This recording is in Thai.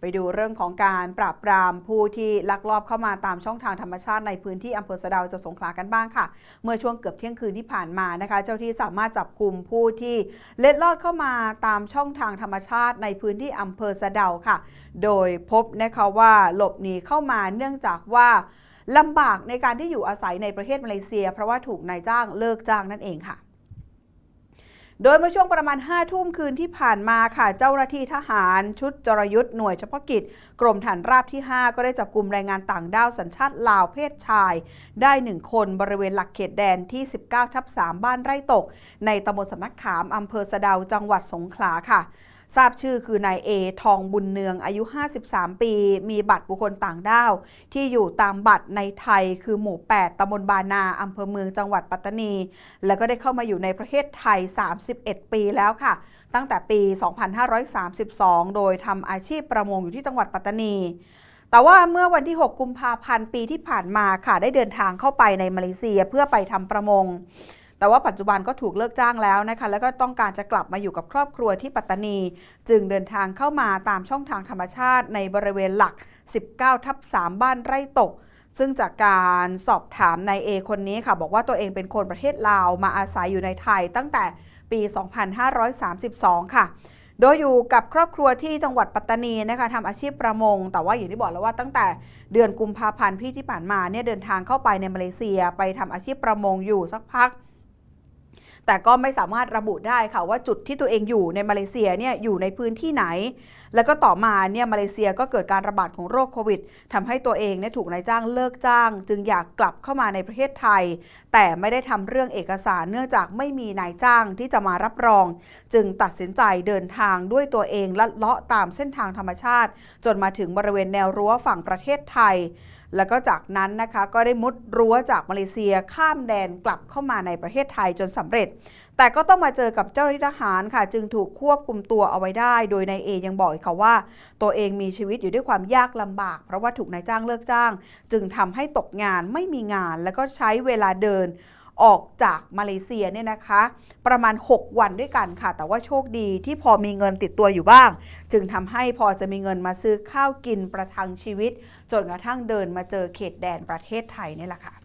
ไปดูเรื่องของการปราบปรามผู้ที่ลักลอบเข้ามาตามช่องทางธรรมชาติในพื้นที่อำเภอสะเดาจังหวัดสงขลากันบ้างค่ะ เมื่อช่วงเกือบเที่ยงคืนที่ผ่านมานะคะ เจ้าที่สามารถจับกลุ่มผู้ที่เล็ดลอดเข้ามาตามช่องทางธรรมชาติในพื้นที่อำเภอสะเดาค่ะ โดยพบนะคะว่าหลบหนีเข้ามาเนื่องจากว่าลำบากในการที่อยู่อาศัยในประเทศมาเลเซีย เพราะว่าถูกนายจ้างเลิกจ้างนั่นเองค่ะ โดยเมื่อช่วงประมาณ 5 ทุ่มคืนที่ผ่านมาค่ะ เจ้าหน้าที่ทหารชุดจรยุทธ์หน่วยเฉพาะกิจ กรมฐานราบที่ 5 ก็ได้จับกลุ่มแรงงานต่างด้าวสัญชาติลาวเพศชาย ได้ 1 คนบริเวณหลักเขตแดนที่ 19 ทับ3บ้านไร่ตก ในตำบลสำนักขามอำเภอสะดาวจังหวัดสงขลาค่ะ ทราบชื่อคือนายเอทองบุญเนืองอายุ 53 ปี มีบัตรบุคคลต่างด้าว ที่อยู่ตามบัตรในไทยคือหมู่ 8ตำบลบานาอำเภอเมืองจังหวัดปัตตานี แล้วก็ได้เข้ามาอยู่ในประเทศไทย 31 ปีแล้วค่ะ ตั้งแต่ปี 2532 โดยทำอาชีพประมงอยู่ที่จังหวัดปัตตานีแต่ว่าเมื่อวันที่ 6 กุมภาพันธ์ปีที่ผ่านมาค่ะ ได้เดินทางเข้าไปในมาเลเซียเพื่อไปทำประมง แต่ว่าปัจจุบันก็ถูกเลิกจ้างแล้วนะคะ แล้วก็ต้องการจะกลับมาอยู่กับครอบครัวที่ปัตตานี จึงเดินทางเข้ามาตามช่องทางธรรมชาติในบริเวณหลัก 19 ทับ3บ้านไร่ตกซึ่งจากการสอบถามนายเอคนนี้ค่ะ บอกว่าตัวเองเป็นคนประเทศลาวมาอาศัยอยู่ในไทยตั้งแต่ปี 2532 ค่ะ โดยอยู่กับครอบครัวที่จังหวัดปัตตานีนะคะทำอาชีพประมง แต่ว่าอย่างที่บอกแล้วว่าตั้งแต่เดือนกุมภาพันธ์พี่ที่ผ่านมาเนี่ยเดินทางเข้าไปในมาเลเซีย ไปทำอาชีพประมงอยู่สักพัก แต่ก็ไม่สามารถระบุได้ค่ะว่าจุดที่ตัวเองอยู่ในมาเลเซียเนี่ยอยู่ในพื้นที่ไหน แล้วก็ต่อมาเนี่ยมาเลเซียก็เกิดการระบาดของโรคโควิดทำให้ตัวเองเนี่ยถูกนายจ้างเลิกจ้าง จึงอยากกลับเข้ามาในประเทศไทย แต่ไม่ได้ทำเรื่องเอกสารเนื่องจากไม่มีนายจ้างที่จะมารับรอง จึงตัดสินใจเดินทางด้วยตัวเองลัดเลาะตามเส้นทางธรรมชาติ จนมาถึงบริเวณแนวรั้วฝั่งประเทศไทย แล้วก็จากนั้นนะคะก็ได้มุดรั้วจากมาเลเซียข้ามแดนกลับเข้ามาในประเทศไทยจนสำเร็จแต่ก็ต้องมาเจอกับเจ้าหน้าที่ทหารค่ะ จึงถูกควบคุมตัวเอาไว้ได้ โดยนายเอยังบอกอีกค่ะว่า ตัวเองมีชีวิตอยู่ด้วยความยากลำบาก เพราะว่าถูกนายจ้างเลิกจ้าง จึงทำให้ตกงานไม่มีงาน แล้วก็ใช้เวลาเดินออกจากมาเลเซียเนี่ยนะคะ ประมาณ 6 วันด้วยกันค่ะ แต่ว่าโชคดีที่พอมีเงินติดตัวอยู่บ้าง จึงทำให้พอจะมีเงินมาซื้อข้าวกินประทังชีวิต จนกระทั่งเดินมาเจอเขตแดนประเทศไทยนี่แหละค่ะ